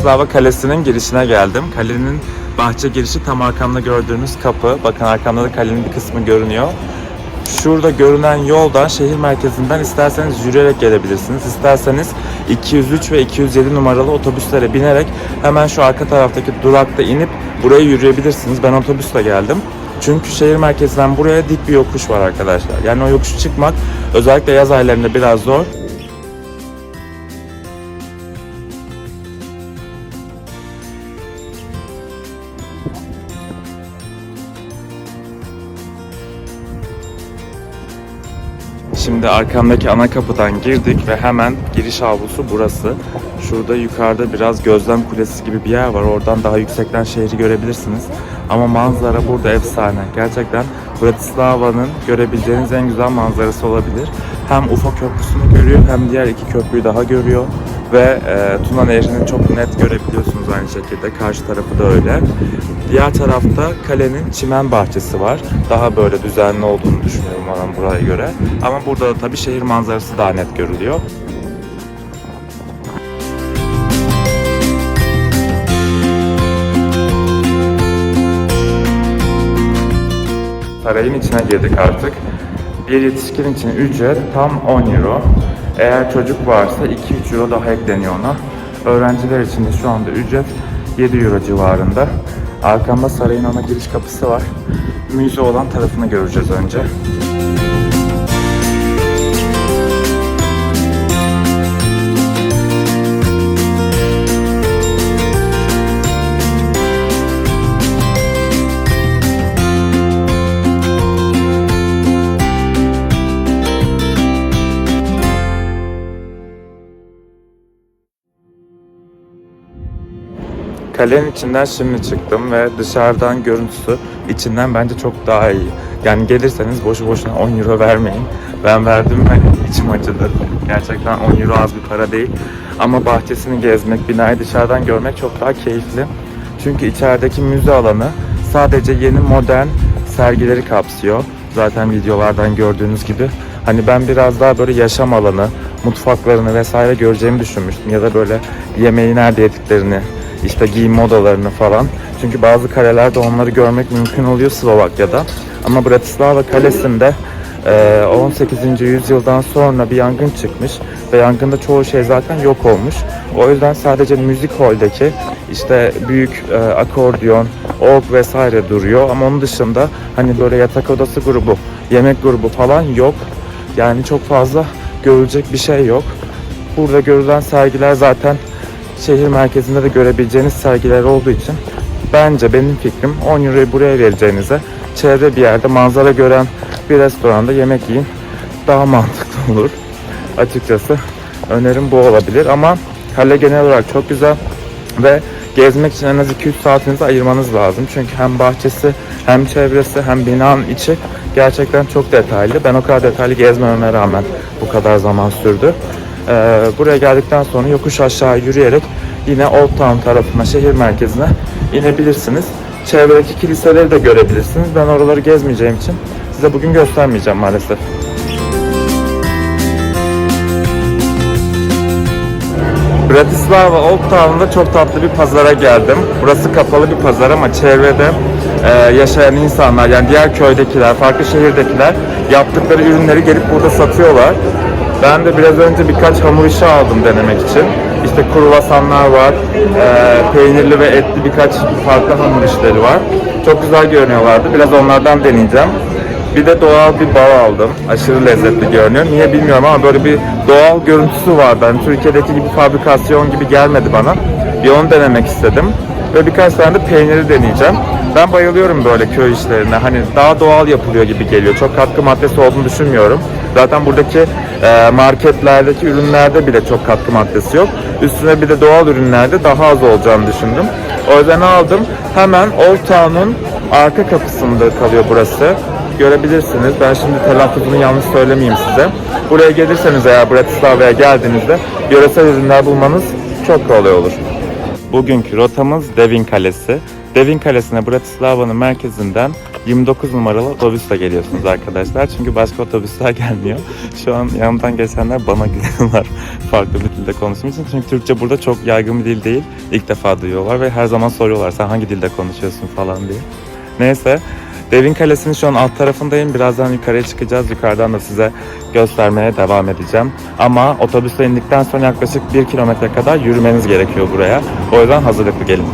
Bratislava Kalesi'nin girişine geldim. Kalenin bahçe girişi tam arkamda gördüğünüz kapı. Bakın arkamda da kalenin bir kısmı görünüyor. Şurada görünen yoldan şehir merkezinden isterseniz yürüyerek gelebilirsiniz. İsterseniz 203 ve 207 numaralı otobüslere binerek hemen şu arka taraftaki durakta inip buraya yürüyebilirsiniz. Ben otobüsle geldim. Çünkü şehir merkezinden buraya dik bir yokuş var arkadaşlar. Yani o yokuşu çıkmak özellikle yaz aylarında biraz zor. Şimdi arkamdaki ana kapıdan girdik ve hemen giriş avlusu burası. Şurada yukarıda biraz gözlem kulesi gibi bir yer var. Oradan daha yüksekten şehri görebilirsiniz. Ama manzara burada efsane. Gerçekten Bratislava'nın görebileceğiniz en güzel manzarası olabilir. Hem Ufa Köprüsü'nü görüyor hem diğer iki köprüyü daha görüyor. Ve e, Tuna Nehri'ni çok net görebiliyorsunuz aynı şekilde. Karşı tarafı da öyle. Diğer tarafta kalenin çimen bahçesi var. Daha böyle düzenli olduğunu düşünüyorum bana buraya göre. Ama burada da tabii şehir manzarası daha net görülüyor. Sarayın içine girdik artık. Bir yetişkin için ücret tam 10 euro. Eğer çocuk varsa 2-3 euro daha ekleniyor ona. Öğrenciler için de şu anda ücret 7 euro civarında. Arkamda sarayın ana giriş kapısı var. Müze olan tarafını göreceğiz önce. Kalenin içinden şimdi çıktım ve dışarıdan görüntüsü içinden bence çok daha iyi. Yani gelirseniz boşu boşuna 10 euro vermeyin. Ben verdim ve içim acıdı. Gerçekten 10 euro az bir para değil. Ama bahçesini gezmek, binayı dışarıdan görmek çok daha keyifli. Çünkü içerideki müze alanı sadece yeni modern sergileri kapsıyor. Zaten videolardan gördüğünüz gibi. Hani ben biraz daha böyle yaşam alanı, mutfaklarını vesaire göreceğimi düşünmüştüm. Ya da böyle yemeği nerede yediklerini, işte giyim modalarını falan. Çünkü bazı kalelerde onları görmek mümkün oluyor Slovakya'da. Ama Bratislava Kalesi'nde e, 18. yüzyıldan sonra bir yangın çıkmış ve yangında çoğu şey zaten yok olmuş. O yüzden sadece müzik holdeki işte büyük e, akordeon, org vesaire duruyor ama onun dışında hani böyle yatak odası grubu, yemek grubu falan yok. Yani çok fazla görülecek bir şey yok. Burada görülen sergiler zaten şehir merkezinde de görebileceğiniz sergiler olduğu için bence benim fikrim 10 euroyu buraya vereceğinize çevre bir yerde manzara gören bir restoranda yemek yiyin daha mantıklı olur. Açıkçası önerim bu olabilir ama kale genel olarak çok güzel ve gezmek için en az 2-3 saatinizi ayırmanız lazım. Çünkü hem bahçesi hem çevresi hem binanın içi gerçekten çok detaylı. Ben o kadar detaylı gezmememe rağmen bu kadar zaman sürdü. Ee, buraya geldikten sonra yokuş aşağı yürüyerek yine Old Town tarafına, şehir merkezine inebilirsiniz. Çevredeki kiliseleri de görebilirsiniz. Ben oraları gezmeyeceğim için size bugün göstermeyeceğim maalesef. Bratislava Old Town'da çok tatlı bir pazara geldim. Burası kapalı bir pazar ama çevrede e, yaşayan insanlar yani diğer köydekiler, farklı şehirdekiler yaptıkları ürünleri gelip burada satıyorlar. Ben de biraz önce birkaç hamur işi aldım denemek için. İşte kruvasanlar var, e, peynirli ve etli birkaç farklı hamur işleri var. Çok güzel görünüyorlardı. Biraz onlardan deneyeceğim. Bir de doğal bir bal aldım. Aşırı lezzetli görünüyor. Niye bilmiyorum ama böyle bir doğal görüntüsü vardı. Hani Türkiye'deki gibi fabrikasyon gibi gelmedi bana. Bir onu denemek istedim. Ve birkaç tane de peyniri deneyeceğim. Ben bayılıyorum böyle köy işlerine. Hani daha doğal yapılıyor gibi geliyor. Çok katkı maddesi olduğunu düşünmüyorum. Zaten buradaki e, marketlerdeki ürünlerde bile çok katkı maddesi yok. Üstüne bir de doğal ürünlerde daha az olacağını düşündüm. O yüzden aldım. Hemen Old Town'un arka kapısında kalıyor burası görebilirsiniz. Ben şimdi telaffuzunu yanlış söylemeyeyim size. Buraya gelirseniz eğer Bratislava'ya geldiğinizde yöresel ürünler bulmanız çok kolay olur. Bugünkü rotamız Devin Kalesi. Devin Kalesi'ne Bratislava'nın merkezinden 29 numaralı otobüsle geliyorsunuz arkadaşlar. Çünkü başka otobüsler gelmiyor. Şu an yanımdan geçenler bana gülüyorlar farklı bir dilde konuştuğum için. Çünkü Türkçe burada çok yaygın bir dil değil. İlk defa duyuyorlar ve her zaman soruyorlar sen hangi dilde konuşuyorsun falan diye. Neyse Devin Kalesi'nin şu an alt tarafındayım. Birazdan yukarıya çıkacağız. Yukarıdan da size göstermeye devam edeceğim. Ama otobüse indikten sonra yaklaşık 1 kilometre kadar yürümeniz gerekiyor buraya. O yüzden hazırlıklı gelin.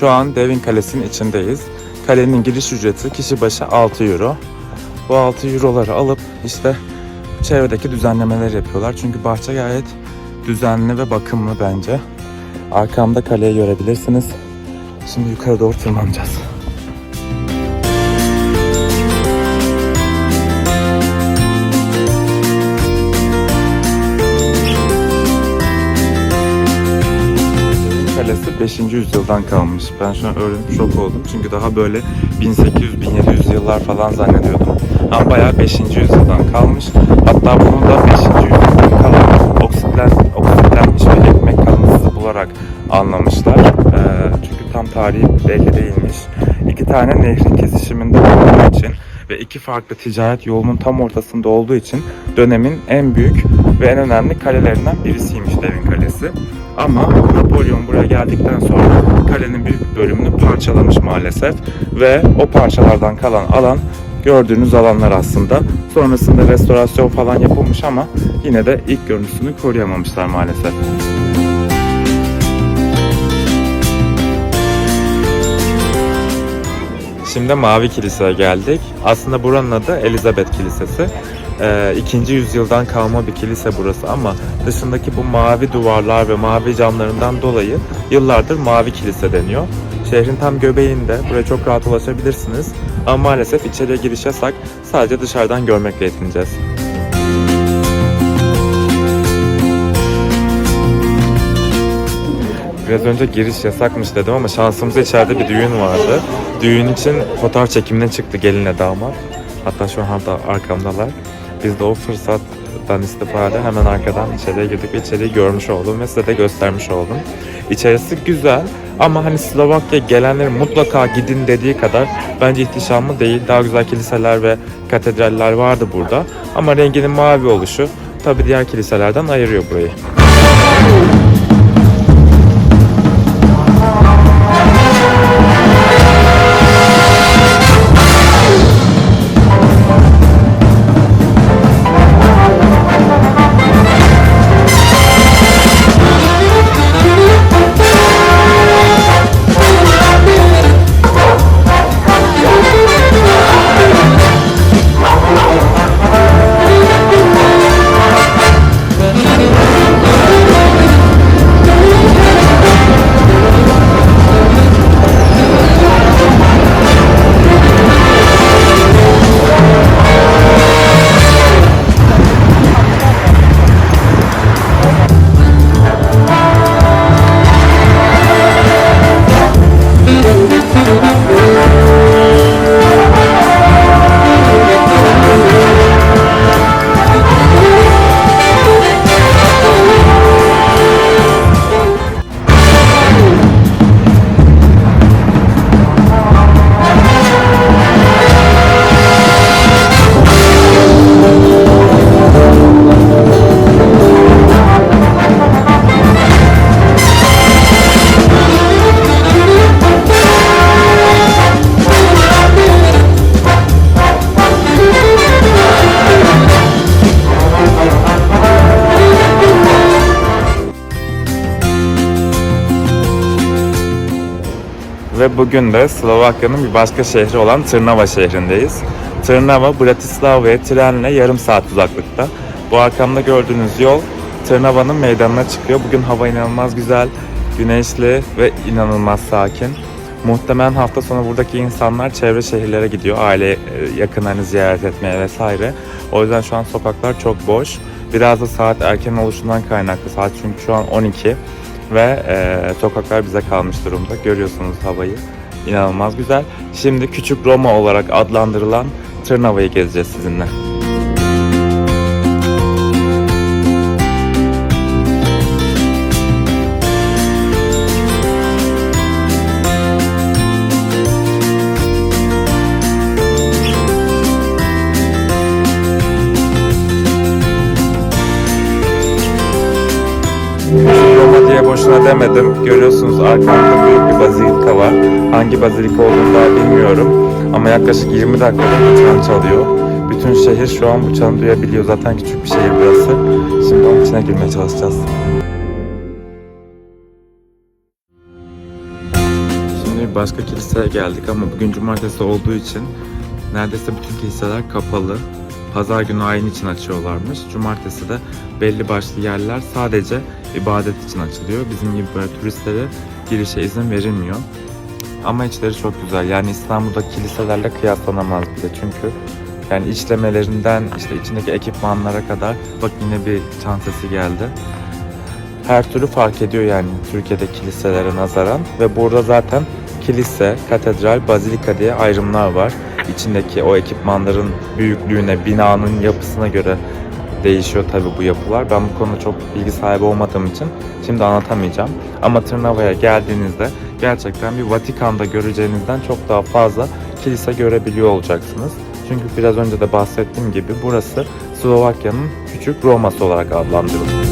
Şu an Devin Kalesi'nin içindeyiz. Kalenin giriş ücreti kişi başı 6 euro. Bu 6 euroları alıp işte çevredeki düzenlemeler yapıyorlar. Çünkü bahçe gayet düzenli ve bakımlı bence. Arkamda kaleyi görebilirsiniz. Şimdi yukarı doğru tırmanacağız. 5. yüzyıldan kalmış. Ben şu an öğrenip şok oldum. Çünkü daha böyle 1800-1700 yıllar falan zannediyordum. Ama bayağı 5. yüzyıldan kalmış. Hatta bunu da 5. yüzyıldan kalan oksitlen, oksitlenmiş bir ekmek kalıntısı bularak anlamışlar. Ee, çünkü tam tarihi belli değilmiş. İki tane nehrin kesişiminde olduğu için ve iki farklı ticaret yolunun tam ortasında olduğu için dönemin en büyük ve en önemli kalelerinden birisiymiş Devin Kalesi. Ama Napolyon buraya geldikten sonra kalenin büyük bölümünü parçalamış maalesef ve o parçalardan kalan alan gördüğünüz alanlar aslında. Sonrasında restorasyon falan yapılmış ama yine de ilk görüntüsünü koruyamamışlar maalesef. Şimdi Mavi Kilise'ye geldik. Aslında buranın adı Elizabeth Kilisesi. Ee, ikinci yüzyıldan kalma bir kilise burası ama dışındaki bu mavi duvarlar ve mavi camlarından dolayı yıllardır Mavi Kilise deniyor. Şehrin tam göbeğinde, buraya çok rahat ulaşabilirsiniz. Ama maalesef içeriye giriş yasak, sadece dışarıdan görmekle yetineceğiz. Biraz önce giriş yasakmış dedim ama şansımıza içeride bir düğün vardı. Düğün için fotoğraf çekimine çıktı gelinle damat. Hatta şu anda arkamdalar. Biz de o fırsattan istifade hemen arkadan içeriye girdik ve içeriği görmüş oldum ve size de göstermiş oldum. İçerisi güzel ama hani Slovakya gelenlerin mutlaka gidin dediği kadar bence ihtişamlı değil. Daha güzel kiliseler ve katedraller vardı burada. Ama renginin mavi oluşu tabii diğer kiliselerden ayırıyor burayı. Bugün de Slovakya'nın bir başka şehri olan Trnava şehrindeyiz. Trnava, Bratislava'ya trenle yarım saat uzaklıkta. Bu arkamda gördüğünüz yol Trnava'nın meydanına çıkıyor. Bugün hava inanılmaz güzel, güneşli ve inanılmaz sakin. Muhtemelen hafta sonu buradaki insanlar çevre şehirlere gidiyor. Aile e, yakınlarını ziyaret etmeye vesaire. O yüzden şu an sokaklar çok boş. Biraz da saat erken oluşundan kaynaklı. Saat çünkü şu an 12 ve e, sokaklar bize kalmış durumda. Görüyorsunuz havayı. İnanılmaz güzel. Şimdi Küçük Roma olarak adlandırılan Tırnava'yı gezeceğiz sizinle. Boşuna demedim. Görüyorsunuz arkamda büyük bir bazilika var. Hangi bazilika olduğunu daha bilmiyorum. Ama yaklaşık 20 dakikada bu çan çalıyor. Bütün şehir şu an bu çanı duyabiliyor. Zaten küçük bir şehir burası. Şimdi onun içine girmeye çalışacağız. Şimdi başka kiliseye geldik ama bugün cumartesi olduğu için neredeyse bütün kiliseler kapalı. Pazar günü ayin için açıyorlarmış. Cumartesi de belli başlı yerler sadece ibadet için açılıyor. Bizim gibi böyle turistlere girişe izin verilmiyor. Ama içleri çok güzel. Yani İstanbul'da kiliselerle kıyaslanamaz bile. Çünkü yani işlemelerinden işte içindeki ekipmanlara kadar bak yine bir çan geldi. Her türlü fark ediyor yani Türkiye'de kiliselere nazaran ve burada zaten kilise, katedral, bazilika diye ayrımlar var. İçindeki o ekipmanların büyüklüğüne, binanın yapısına göre değişiyor tabii bu yapılar. Ben bu konuda çok bilgi sahibi olmadığım için şimdi anlatamayacağım. Ama Tırnava'ya geldiğinizde gerçekten bir Vatikan'da göreceğinizden çok daha fazla kilise görebiliyor olacaksınız. Çünkü biraz önce de bahsettiğim gibi burası Slovakya'nın küçük Roma'sı olarak adlandırılıyor.